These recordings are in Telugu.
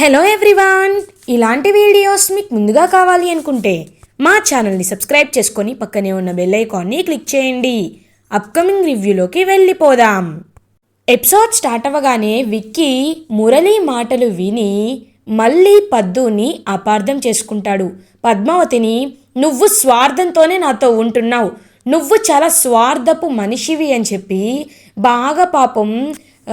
హలో ఎవ్రీవాన్ ఇలాంటి వీడియోస్ మీకు ముందుగా కావాలి అనుకుంటే మా ఛానల్ని సబ్స్క్రైబ్ చేసుకొని పక్కనే ఉన్న బెల్ ఐకాన్ని క్లిక్ చేయండి. అప్కమింగ్ రివ్యూలోకి వెళ్ళిపోదాం. ఎపిసోడ్ స్టార్ట్ అవ్వగానే విక్కీ మురళి మాటలు విని మళ్ళీ పద్దుని అపార్థం చేసుకుంటాడు. పద్మావతిని నువ్వు స్వార్థంతోనే నాతో ఉంటున్నావు. నువ్వు చాలా స్వార్థపు మనిషివి అని చెప్పి బాగా పాపం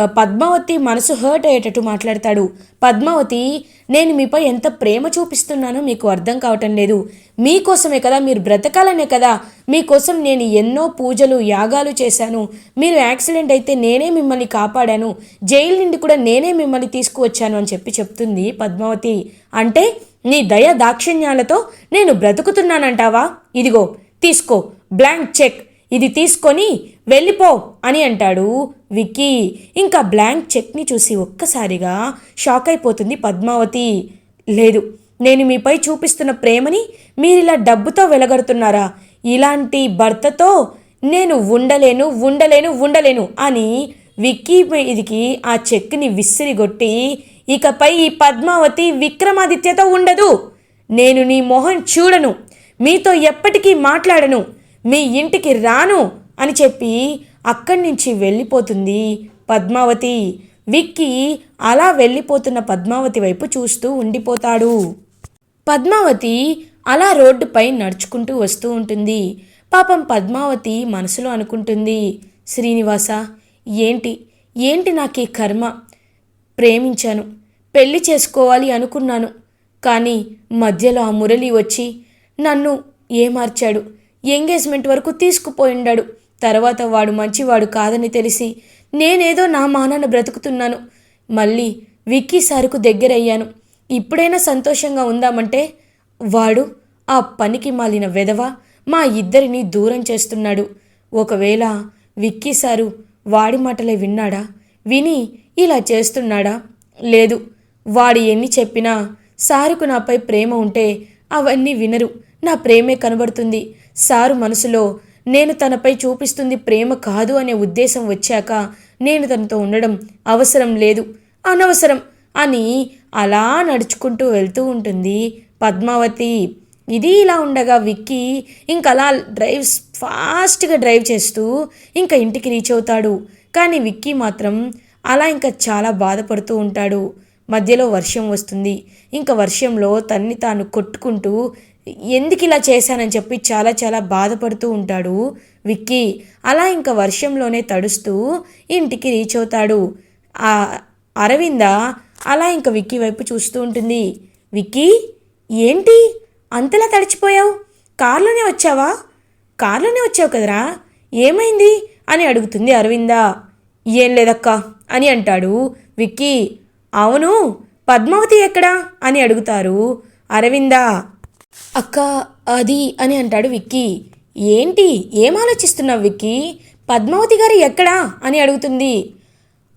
పద్మావతి మనసు హర్ట్ అయ్యేటట్టు మాట్లాడతాడు. పద్మావతి నేను మీపై ఎంత ప్రేమ చూపిస్తున్నానో మీకు అర్థం కావటం లేదు. మీకోసమే కదా మీరు బ్రతకాలనే కదా. మీకోసం నేను ఎన్నో పూజలు యాగాలు చేశాను. మీరు యాక్సిడెంట్ అయితే నేనే మిమ్మల్ని కాపాడాను. జైలు నుండి కూడా నేనే మిమ్మల్ని తీసుకువచ్చాను అని చెప్పి చెప్తుంది పద్మావతి. అంటే నీ దయ దాక్షిణ్యాలతో నేను బ్రతుకుతున్నానంటావా? ఇదిగో తీసుకో. Blank cheque. ఇది తీసుకొని వెళ్ళిపో అని అంటాడు విక్కీ. ఇంకా బ్లాంక్ చెక్ని చూసి ఒక్కసారిగా షాక్ అయిపోతుంది పద్మావతి. లేదు నేను మీపై చూపిస్తున్న ప్రేమని మీరిలా డబ్బుతో వెలగడుతున్నారా? ఇలాంటి భర్తతో నేను ఉండలేను ఉండలేను ఉండలేను అని విక్కీ మీదికి ఆ చెక్ని విసిరిగొట్టి ఇకపై ఈ పద్మావతి విక్రమాదిత్యతో ఉండదు. నేను నీ మొహం చూడను మీతో ఎప్పటికీ మాట్లాడను మీ ఇంటికి రాను అని చెప్పి అక్కడి నుంచి వెళ్ళిపోతుంది పద్మావతి. విక్కీ అలా వెళ్ళిపోతున్న పద్మావతి వైపు చూస్తూ ఉండిపోతాడు. పద్మావతి అలా రోడ్డుపై నడుచుకుంటూ వస్తూ ఉంటుంది. పాపం పద్మావతి మనసులో అనుకుంటుంది శ్రీనివాస ఏంటి? ఏంటి నాకు ఈ కర్మ? ప్రేమించాను పెళ్ళి చేసుకోవాలి అనుకున్నాను. కానీ మధ్యలో ఆ మురళి వచ్చి నన్ను ఏమార్చాడు? ఎంగేజ్మెంట్ వరకు తీసుకుపోయిండాడు. తర్వాత వాడు మంచివాడు కాదని తెలిసి నేనేదో నా మానాన బ్రతుకుతున్నాను. మళ్ళీ విక్కీ సారుకు దగ్గరయ్యాను. ఇప్పుడైనా సంతోషంగా ఉందామంటే వాడు ఆ పనికి మాలిన వెధవ మా ఇద్దరిని దూరం చేస్తున్నాడు. ఒకవేళ విక్కీ సారు వాడి మాటలే విన్నాడా? విని ఇలా చేస్తున్నాడా? లేదు. వాడు ఎన్ని చెప్పినా సారుకు నాపై ప్రేమ ఉంటే అవన్నీ వినరు. నా ప్రేమే కనబడుతుంది. సారు మనసులో నేను తనపై చూపిస్తుంది ప్రేమ కాదు అనే ఉద్దేశం వచ్చాక నేను తనతో ఉండడం అవసరం లేదు. అనవసరం. అని అలా నడుచుకుంటూ వెళ్తూ ఉంటుంది పద్మావతి. ఇది ఇలా ఉండగా విక్కీ ఇంక అలా డ్రైవ్ ఫాస్ట్గా డ్రైవ్ చేస్తూ ఇంకా ఇంటికి రీచ్ అవుతాడు. కానీ విక్కీ మాత్రం అలా ఇంకా చాలా బాధపడుతూ ఉంటాడు. మధ్యలో వర్షం వస్తుంది. ఇంకా వర్షంలో తన్ని తాను కొట్టుకుంటూ ఎందుకు ఇలా చేశానని చెప్పి చాలా చాలా బాధపడుతూ ఉంటాడు విక్కీ. అలా ఇంకా వర్షంలోనే తడుస్తూ ఇంటికి రీచ్ అవుతాడు. ఆ అరవింద అలా ఇంకా విక్కీ వైపు చూస్తూ ఉంటుంది. విక్కీ ఏంటి? అంతలా తడిచిపోయావు? కారులోనే వచ్చావా? కారులోనే వచ్చావు కదరా? ఏమైంది? అని అడుగుతుంది అరవింద. ఏం లేదక్క అని అంటాడు విక్కీ. అవును పద్మావతి ఎక్కడా? అని అడుగుతారు అరవింద. అక్క అది అని అంటాడు విక్కీ. ఏంటి? ఏం ఆలోచిస్తున్నావు విక్కీ? పద్మావతి గారు ఎక్కడా? అని అడుగుతుంది.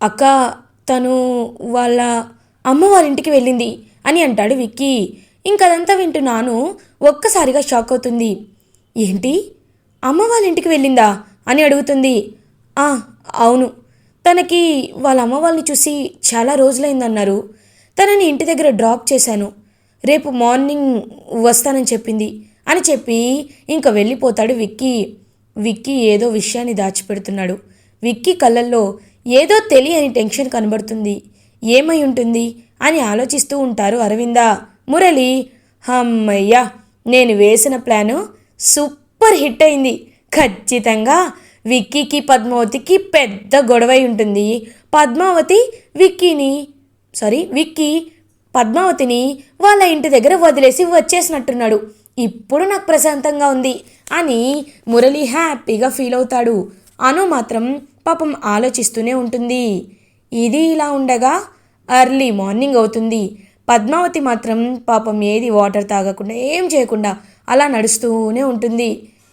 అక్క తను వాళ్ళ అమ్మ వాళ్ళ ఇంటికి వెళ్ళింది అని అంటాడు విక్కీ. ఇంకదంతా వింటున్నాను ఒక్కసారిగా షాక్ అవుతుంది. ఏంటి? అమ్మ వాళ్ళ ఇంటికి వెళ్ళిందా? అని అడుగుతుంది. "ఆ, అవును. తనకి వాళ్ళ అమ్మ వాళ్ళని చూసి చాలా రోజులైందన్నారు. తనని ఇంటి దగ్గర డ్రాప్ చేశాను. రేపు మార్నింగ్ వస్తానని చెప్పింది. అని చెప్పి ఇంకా వెళ్ళిపోతాడు విక్కీ. విక్కీ ఏదో విషయాన్ని దాచిపెడుతున్నాడు. విక్కీ కళ్ళల్లో ఏదో తెలియని టెన్షన్ కనబడుతుంది. ఏమై ఉంటుంది? అని ఆలోచిస్తూ ఉంటారు అరవింద. మురళి హమ్మయ్యా నేను వేసిన ప్లాను సూపర్ హిట్ అయింది. ఖచ్చితంగా విక్కీకి పద్మావతికి పెద్ద గొడవై ఉంటుంది. పద్మావతి విక్కీని సారీ విక్కీ పద్మావతిని వాళ్ళ ఇంటి దగ్గర వదిలేసి వచ్చేసినట్టున్నాడు. ఇప్పుడు నాకు ప్రశాంతంగా ఉంది అని మురళి హ్యాపీగా ఫీల్ అవుతాడు. అను మాత్రం పాపం ఆలోచిస్తూనే ఉంటుంది. ఇది ఇలా ఉండగా అర్లీ మార్నింగ్ అవుతుంది. పద్మావతి మాత్రం పాపం ఏది వాటర్ తాగకుండా ఏం చేయకుండా అలా నడుస్తూనే ఉంటుంది.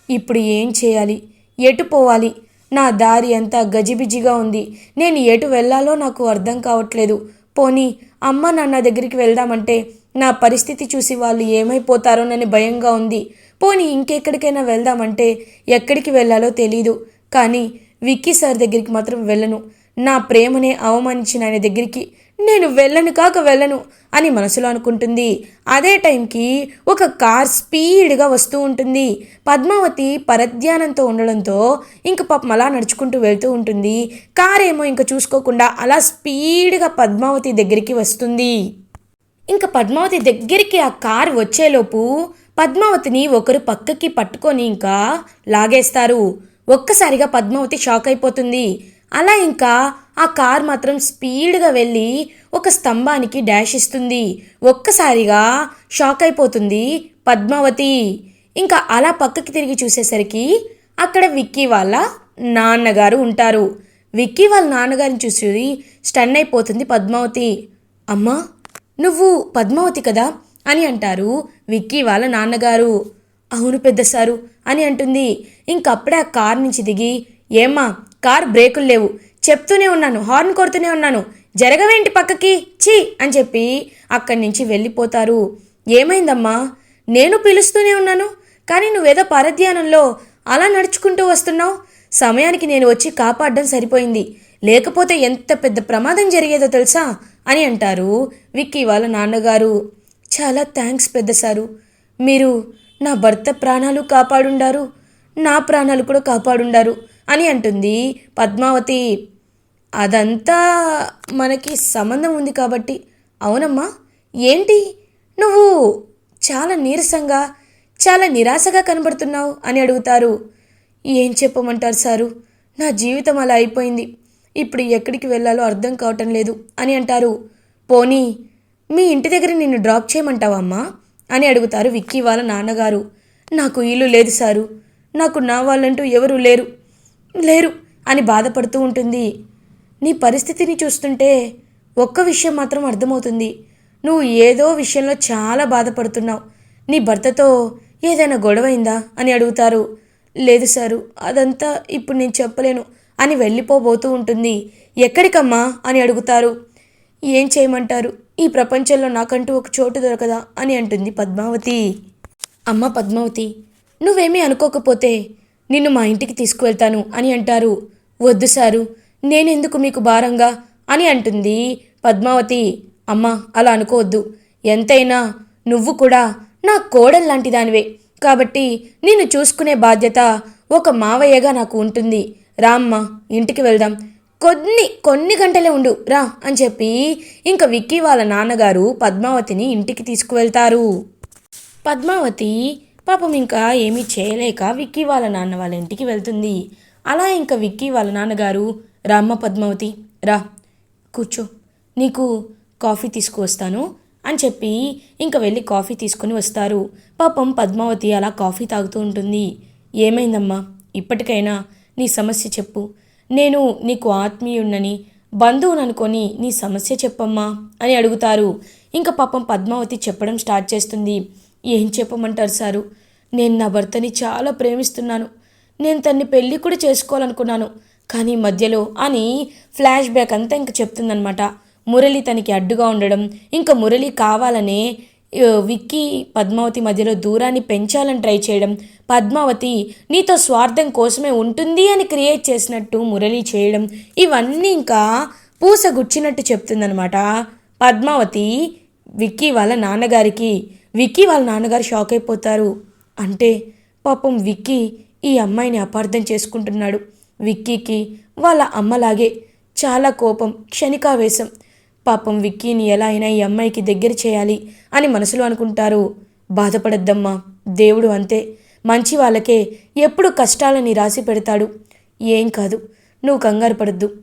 ఇప్పుడు ఏం చేయాలి? ఎటు పోవాలి? నా దారి అంతా గజిబిజిగా ఉంది. నేను ఎటు వెళ్ళాలో నాకు అర్థం కావట్లేదు. పోనీ అమ్మ నాన్న దగ్గరికి వెళ్దామంటే నా పరిస్థితి చూసి వాళ్ళు ఏమైపోతారోనని భయంగా ఉంది. పోనీ ఇంకెక్కడికైనా వెళ్దామంటే ఎక్కడికి వెళ్ళాలో తెలీదు. కానీ విక్కీ సార్ దగ్గరికి మాత్రం వెళ్ళను. నా ప్రేమనే అవమానించిన ఆయన దగ్గరికి నేను వెళ్ళను కాక వెళ్ళను అని మనసులో అనుకుంటుంది. అదే టైంకి ఒక కార్ స్పీడ్గా వస్తూ ఉంటుంది. పద్మావతి పరధ్యానంతో ఉండడంతో ఇంక పాపం అలా నడుచుకుంటూ వెళ్తూ ఉంటుంది. కార్ ఏమో ఇంకా చూసుకోకుండా అలా స్పీడ్గా పద్మావతి దగ్గరికి వస్తుంది. ఇంకా పద్మావతి దగ్గరికి ఆ కార్ వచ్చేలోపు పద్మావతిని ఒకరు పక్కకి పట్టుకొని ఇంకా లాగేస్తారు. ఒక్కసారిగా పద్మావతి షాక్ అయిపోతుంది. అలా ఇంకా ఆ కార్ మాత్రం స్పీడ్గా వెళ్ళి ఒక స్తంభానికి డాష్ ఇస్తుంది. ఒక్కసారిగా షాక్ అయిపోతుంది పద్మావతి. ఇంకా అలా పక్కకి తిరిగి చూసేసరికి అక్కడ విక్కీ వాళ్ళ నాన్నగారు ఉంటారు. విక్కీ వాళ్ళ నాన్నగారిని చూసి స్టన్ అయిపోతుంది పద్మావతి. అమ్మా నువ్వు పద్మావతి కదా? అని అంటారు విక్కీ వాళ్ళ నాన్నగారు. అవును పెద్ద సారు అని అంటుంది. ఇంకప్పుడే ఆ కార్ నుంచి దిగి ఏమ్మా కార్ బ్రేకులు లేవు. చెప్తూనే ఉన్నాను హార్న్ కొడుతూనే ఉన్నాను. జరగవేంటి పక్కకి? చీ అని చెప్పి అక్కడి నుంచి వెళ్ళిపోతారు. ఏమైందమ్మా? నేను పిలుస్తూనే ఉన్నాను కానీ నువ్వేదో పరధ్యానంలో అలా నడుచుకుంటూ వస్తున్నావు. సమయానికి నేను వచ్చి కాపాడడం సరిపోయింది. లేకపోతే ఎంత పెద్ద ప్రమాదం జరిగేదో తెలుసా? అని అంటారు విక్కీ వాళ్ళ నాన్నగారు. చాలా థ్యాంక్స్ పెద్ద సారు. మీరు నా భర్త ప్రాణాలు కాపాడుండారు. నా ప్రాణాలు కూడా కాపాడుండారు అని అంటుంది పద్మావతి. అదంతా మనకి సంబంధం ఉంది కాబట్టి. అవునమ్మా. ఏంటి? నువ్వు చాలా నీరసంగా చాలా నిరాశగా కనబడుతున్నావు అని అడుగుతారు. ఏం చెప్పమంటారు సారు? నా జీవితం అలా అయిపోయింది. ఇప్పుడు ఎక్కడికి వెళ్ళాలో అర్థం కావటం లేదు అని అంటారు. పోనీ మీ ఇంటి దగ్గర నిన్ను డ్రాప్ చేయమంటావమ్మా అని అడుగుతారు విక్కీ వాళ్ళ నాన్నగారు. నాకు ఇల్లు లేదు సారు. నాకు నా వాళ్ళంటూ ఎవరూ లేరు. లేరు అని బాధపడుతూ ఉంటుంది. నీ పరిస్థితిని చూస్తుంటే ఒక్క విషయం మాత్రం అర్థమవుతుంది. నువ్వు ఏదో విషయంలో చాలా బాధపడుతున్నావు. నీ భర్తతో ఏదైనా గొడవైందా అని అడుగుతారు. లేదు సారు అదంతా ఇప్పుడు నేను చెప్పలేను అని వెళ్ళిపోబోతూ ఉంటుంది. ఎక్కడికమ్మా అని అడుగుతారు. ఏం చేయమంటారు? ఈ ప్రపంచంలో నాకంటూ ఒక చోటు దొరకదా అని అంటుంది పద్మావతి. అమ్మ పద్మావతి నువ్వేమీ అనుకోకపోతే నిన్ను మా ఇంటికి తీసుకువెళ్తాను అని అంటారు. వద్దు సారు నేనెందుకు మీకు భారంగా? అని అంటుంది పద్మావతి. అమ్మ అలా అనుకోవద్దు. ఎంతైనా నువ్వు కూడా నా కోడల్లాంటి దానివే కాబట్టి నిన్ను చూసుకునే బాధ్యత ఒక మావయ్యగా నాకు ఉంటుంది. రామ్మ ఇంటికి వెళ్దాం. కొన్ని కొన్ని గంటలే ఉండు. రా అని చెప్పి ఇంకా విక్కీ వాళ్ళ నాన్నగారు పద్మావతిని ఇంటికి తీసుకువెళ్తారు. పద్మావతి పాపం ఇంకా ఏమీ చేయలేక విక్కీ వాళ్ళ నాన్న వాళ్ళ ఇంటికి వెళ్తుంది. అలా ఇంకా విక్కీ వాళ్ళ నాన్నగారు రామ్మ పద్మావతి రా కూర్చో నీకు కాఫీ తీసుకువస్తాను అని చెప్పి ఇంకా వెళ్ళి కాఫీ తీసుకొని వస్తారు. పాపం పద్మావతి అలా కాఫీ తాగుతూ ఉంటుంది. ఏమైందమ్మా? ఇప్పటికైనా నీ సమస్య చెప్పు. నేను నీకు ఆత్మీయుణ్ణని బంధువుని అనుకొని నీ సమస్య చెప్పమ్మా అని అడుగుతారు. ఇంకా పాపం పద్మావతి చెప్పడం స్టార్ట్ చేస్తుంది. ఏం చెప్పమంటారు సారు? నేను నా భర్తని చాలా ప్రేమిస్తున్నాను. నేను తన్ని పెళ్ళి కూడా చేసుకోవాలనుకున్నాను. కానీ మధ్యలో అని ఫ్లాష్ బ్యాక్ అంతా ఇంకా చెప్తుందనమాట మురళి తనకి అడ్డుగా ఉండడం ఇంకా మురళి కావాలనే విక్కీ పద్మావతి మధ్యలో దూరాన్ని పెంచాలని ట్రై చేయడం పద్మావతి నీతో స్వార్థం కోసమే ఉంటుంది అని క్రియేట్ చేసినట్టు మురళి చేయడం ఇవన్నీ ఇంకా పూస గుచ్చినట్టు చెప్తుందనమాట పద్మావతి విక్కీ వాళ్ళ నాన్నగారికి విక్కీ వాళ్ళ నాన్నగారు షాక్ అయిపోతారు. అంటే పాపం విక్కీ ఈ అమ్మాయిని అపార్థం చేసుకుంటున్నాడు. విక్కీకి వాళ్ళ అమ్మలాగే చాలా కోపం క్షణికావేశం. పాపం విక్కీని ఎలా అయినా ఈ అమ్మాయికి దగ్గర చేయాలి అని మనసులో అనుకుంటారు. బాధపడద్దమ్మా దేవుడు అంతే. మంచి వాళ్ళకే ఎప్పుడు కష్టాలని రాసి పెడతాడు. ఏం కాదు నువ్వు కంగారు పడద్దు.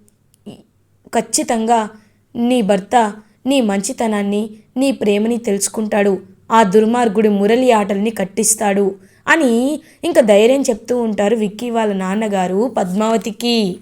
ఖచ్చితంగా నీ భర్త నీ మంచితనాన్ని నీ ప్రేమని తెలుసుకుంటాడు. ఆ దుర్మార్గుడి మురళి ఆటల్ని కట్టిస్తాడు. అని ఇంకా ధైర్యం చెప్తూ ఉంటారు విక్కీ వాళ్ళ నాన్నగారు పద్మావతికి.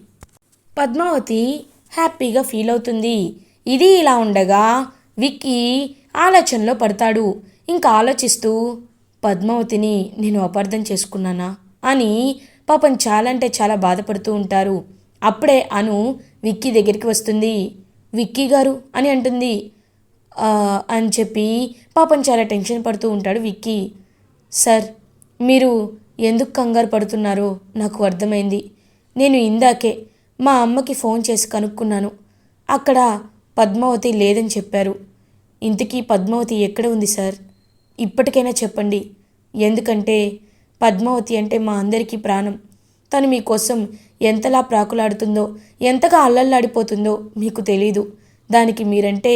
పద్మావతి హ్యాపీగా ఫీల్ అవుతుంది. ఇది ఇలా ఉండగా విక్కీ ఆలోచనలో పడతాడు. ఇంకా ఆలోచిస్తూ పద్మావతిని నేను అపార్థం చేసుకున్నానా? అని పాపం చాలా అంటే చాలా బాధపడుతూ ఉంటారు. అప్పుడే అను విక్కీ దగ్గరికి వస్తుంది. విక్కీ గారు అని అంటుంది. అని చెప్పి పాపం చాలా టెన్షన్ పడుతూ ఉంటాడు విక్కీ. సార్ మీరు ఎందుకు కంగారు పడుతున్నారో నాకు అర్థమైంది. నేను ఇందాకే మా అమ్మకి ఫోన్ చేసి కనుక్కున్నాను. అక్కడ పద్మావతి లేదని చెప్పారు. ఇంతకీ పద్మావతి ఎక్కడ ఉంది సార్? ఇప్పటికైనా చెప్పండి. ఎందుకంటే పద్మావతి అంటే మా అందరికీ ప్రాణం. తను మీకోసం ఎంతలా ప్రాకులాడుతుందో ఎంతగా అల్లల్లాడిపోతుందో మీకు తెలీదు. దానికి మీరంటే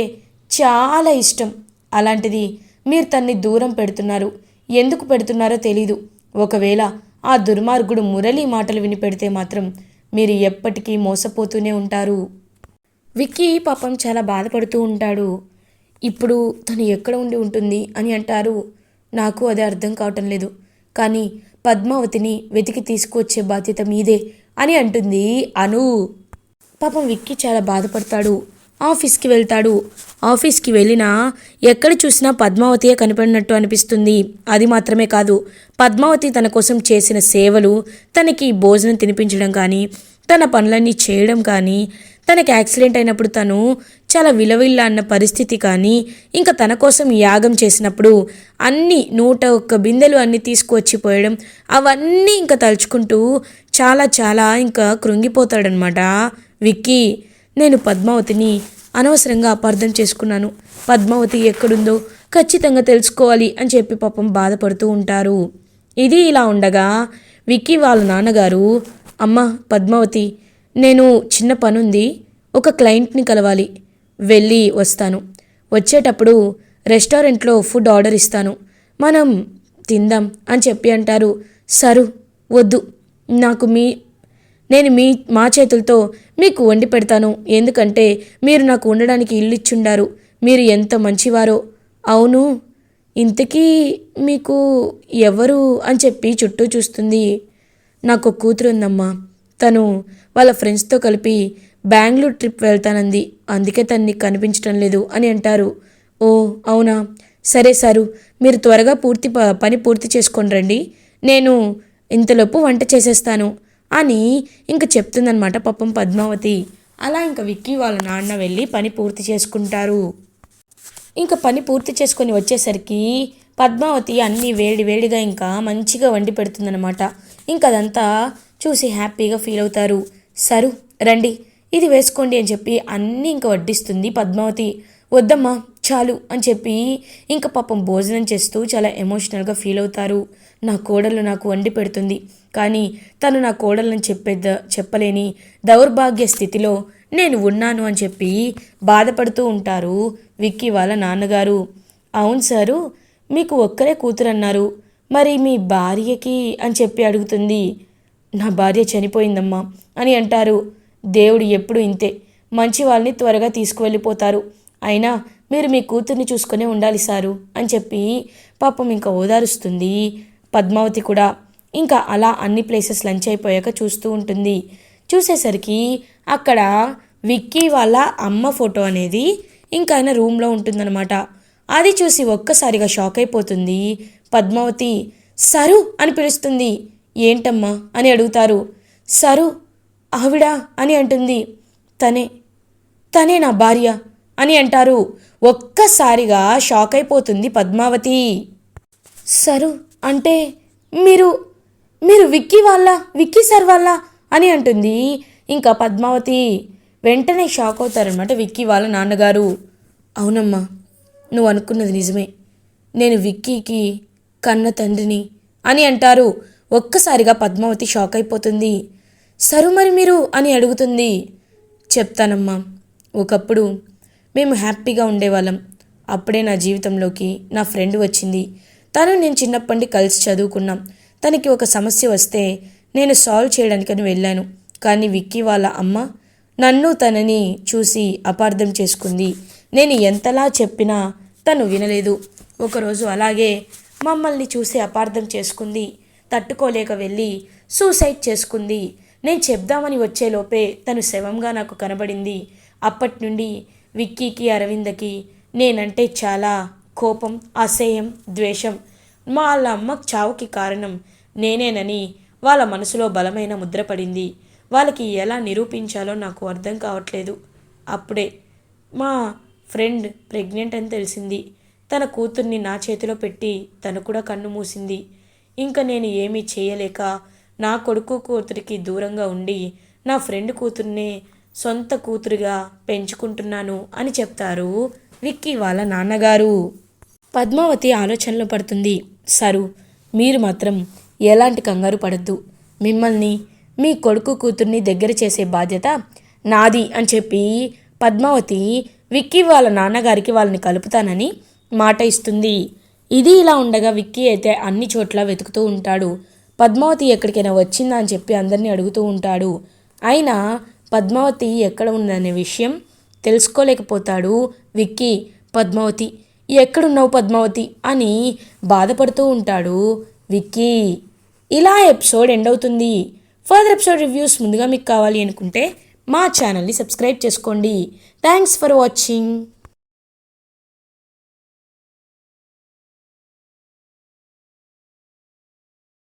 చాలా ఇష్టం. అలాంటిది మీరు తన్ని దూరం పెడుతున్నారు. ఎందుకు పెడుతున్నారో తెలీదు. ఒకవేళ ఆ దుర్మార్గుడు మురళి మాటలు విని పెడితే మాత్రం మీరు ఎప్పటికీ మోసపోతూనే ఉంటారు. విక్కీ పాపం చాలా బాధపడుతూ ఉంటాడు. ఇప్పుడు తను ఎక్కడ ఉండి ఉంటుంది అని అంటారు. నాకు అది అర్థం కావటం లేదు. కానీ పద్మావతిని వెతికి తీసుకువచ్చే బాధ్యత మీదే అని అంటుంది అను. పాపం విక్కీ చాలా బాధపడతాడు. ఆఫీస్కి వెళ్తాడు. ఆఫీస్కి వెళ్ళినా ఎక్కడ చూసినా పద్మావతియే కనపడినట్టు అనిపిస్తుంది. అది మాత్రమే కాదు పద్మావతి తన కోసం చేసిన సేవలు తనకి భోజనం తినిపించడం కానీ తన పనులన్నీ చేయడం కానీ తనకి యాక్సిడెంట్ అయినప్పుడు తను చాలా విలవిల్ల అన్న పరిస్థితి కానీ ఇంకా తన కోసం యాగం చేసినప్పుడు అన్ని నూట ఒక్క బిందెలు అన్ని తీసుకువచ్చి పోయడం అవన్నీ ఇంకా తలుచుకుంటూ చాలా చాలా ఇంకా కృంగిపోతాడనమాట విక్కీ నేను పద్మావతిని అనవసరంగా అపార్థం చేసుకున్నాను. పద్మావతి ఎక్కడుందో ఖచ్చితంగా తెలుసుకోవాలి అని చెప్పి పాపం బాధపడుతూ ఉంటారు. ఇది ఇలా ఉండగా విక్కీ వాళ్ళ నాన్నగారు అమ్మ పద్మావతి నేను చిన్న పనుంది ఒక క్లయింట్ని కలవాలి వెళ్ళి వస్తాను. వచ్చేటప్పుడు రెస్టారెంట్లో ఫుడ్ ఆర్డర్ ఇస్తాను. మనం తిందాం అని చెప్పి అంటారు. సరు వద్దు. నాకు మీ నేను మీ మా చేతులతో మీకు వండి పెడతాను. ఎందుకంటే మీరు నాకు ఉండడానికి ఇల్లు ఇచ్చుండారు మీరు ఎంత మంచివారో. అవును ఇంతకీ మీకు ఎవరు అని చెప్పి చుట్టూ చూస్తుంది. నాకు కూతురు ఉందమ్మా. తను వాళ్ళ ఫ్రెండ్స్తో కలిపి బెంగళూరు ట్రిప్ వెళ్తానంది. అందుకే తన్ని కనిపించడం లేదు అని అంటారు. ఓ అవునా? సరే సారు మీరు త్వరగా పూర్తి ప- పని పూర్తి చేసుకొని రండి. నేను ఇంతలోపు వంట చేసేస్తాను. అని ఇంక చెప్తుందనమాట పాపం పద్మావతి. అలా ఇంకా విక్కీ వాళ్ళ నాన్న వెళ్ళి పని పూర్తి చేసుకుంటారు. ఇంకా పని పూర్తి చేసుకొని వచ్చేసరికి పద్మావతి అన్నీ వేడి వేడిగా ఇంకా మంచిగా వండి పెడుతుందనమాట ఇంకా అదంతా చూసి హ్యాపీగా ఫీల్ అవుతారు. సరు రండి ఇది వేసుకోండి అని చెప్పి అన్నీ ఇంకా వడ్డిస్తుంది పద్మావతి. వద్దమ్మా చాలు అని చెప్పి ఇంకా పాపం భోజనం చేస్తూ చాలా ఎమోషనల్గా ఫీల్ అవుతారు. నా కోడలు నాకు వండి పెడుతుంది. కానీ తను నా కోడలను చెప్పేద చెప్పలేని దౌర్భాగ్య స్థితిలో నేను ఉన్నాను అని చెప్పి బాధపడుతూ ఉంటారు విక్కీ వాళ్ళ నాన్నగారు. అవును సారు మీకు ఒక్కరే కూతురు అన్నారు మరి మీ భార్యకి అని చెప్పి అడుగుతుంది. నా భార్య చనిపోయిందమ్మా అని అంటారు. దేవుడు ఎప్పుడు ఇంతే. మంచి వాళ్ళని త్వరగా తీసుకువెళ్ళిపోతారు. అయినా మీరు మీ కూతుర్ని చూసుకునే ఉండాలి సారు అని చెప్పి పాపం ఇంకా ఓదారుస్తుంది. పద్మావతి కూడా ఇంకా అలా అన్ని ప్లేసెస్ లంచ్ అయిపోయాక చూస్తూ ఉంటుంది. చూసేసరికి అక్కడ విక్కీ వాళ్ళ అమ్మ ఫోటో అనేది ఇంకా ఆయన రూమ్లో ఉంటుందన్నమాట. అది చూసి ఒక్కసారిగా షాక్ అయిపోతుంది. పద్మావతి సరు అని పిలుస్తుంది. ఏంటమ్మా? అని అడుగుతారు. సరు ఆవిడ? అని అంటుంది. తనే తనే నా భార్య అని అంటారు. ఒక్కసారిగా షాక్ అయిపోతుంది పద్మావతి. సరు అంటే మీరు మీరు విక్కీ వాళ్ళ విక్కీ సార్ వాళ్ళ అని అంటుంది ఇంకా పద్మావతి. వెంటనే షాక్ అవుతారనమాట విక్కీ వాళ్ళ నాన్నగారు. అవునమ్మా నువ్వు అనుకున్నది నిజమే. నేను విక్కీకి కన్న తండ్రిని అని అంటారు. ఒక్కసారిగా పద్మావతి షాక్ అయిపోతుంది సరు మరి మీరు అని అడుగుతుంది. చెప్తానమ్మా ఒకప్పుడు మేము హ్యాపీగా ఉండేవాళ్ళం. అప్పుడే నా జీవితంలోకి నా ఫ్రెండ్ వచ్చింది. తను నేను చిన్నప్పటి కలిసి చదువుకున్నాం. తనకి ఒక సమస్య వస్తే నేను సాల్వ్ చేయడానికని వెళ్ళాను. కానీ విక్కీ వాళ్ళ అమ్మ నన్ను తనని చూసి అపార్థం చేసుకుంది. నేను ఎంతలా చెప్పినా తను వినలేదు. ఒకరోజు అలాగే మమ్మల్ని చూసి అపార్థం చేసుకుంది. తట్టుకోలేక వెళ్ళి సూసైడ్ చేసుకుంది. నేను చెప్దామని వచ్చేలోపే తను శవంగా నాకు కనబడింది. అప్పటి నుండి విక్కీకి అరవిందకి నేనంటే చాలా కోపం అసహ్యం ద్వేషం. మా వాళ్ళ అమ్మ చావుకి కారణం నేనేనని వాళ్ళ మనసులో బలమైన ముద్ర పడింది. వాళ్ళకి ఎలా నిరూపించాలో నాకు అర్థం కావట్లేదు. అప్పుడే మా ఫ్రెండ్ ప్రెగ్నెంట్ అని తెలిసింది. తన కూతుర్ని నా చేతిలో పెట్టి తను కూడా కన్ను మూసింది. ఇంకా నేను ఏమీ చేయలేక నా కొడుకు కూతురికి దూరంగా ఉండి నా ఫ్రెండ్ కూతుర్నే సొంత కూతురుగా పెంచుకుంటున్నాను అని చెప్తారు విక్కీ వాళ్ళ నాన్నగారు. పద్మావతి ఆలోచనలో పడుతుంది. సరు మీరు మాత్రం ఎలాంటి కంగారు పడద్దు. మిమ్మల్ని మీ కొడుకు కూతుర్ని దగ్గర చేసే బాధ్యత నాది అని చెప్పి పద్మావతి విక్కీ వాళ్ళ నాన్నగారికి వాళ్ళని కలుపుతానని మాట ఇస్తుంది. ఇది ఇలా ఉండగా విక్కీ అయితే అన్ని చోట్ల వెతుకుతూ ఉంటాడు. పద్మావతి ఎక్కడికైనా వచ్చిందా అని చెప్పి అందరినీ అడుగుతూ ఉంటాడు. అయినా పద్మావతి ఎక్కడ ఉందనే విషయం తెలుసుకోలేకపోతాడు విక్కీ. పద్మావతి ఎక్కడున్నావు పద్మావతి? అని బాధపడుతూ ఉంటాడు విక్కీ. ఇలా ఎపిసోడ్ ఎండ్ అవుతుంది. ఫర్దర్ ఎపిసోడ్ రివ్యూస్ ముందుగా మీకు కావాలి అనుకుంటే మా ఛానల్ని సబ్స్క్రైబ్ చేసుకోండి. Thanks for watching.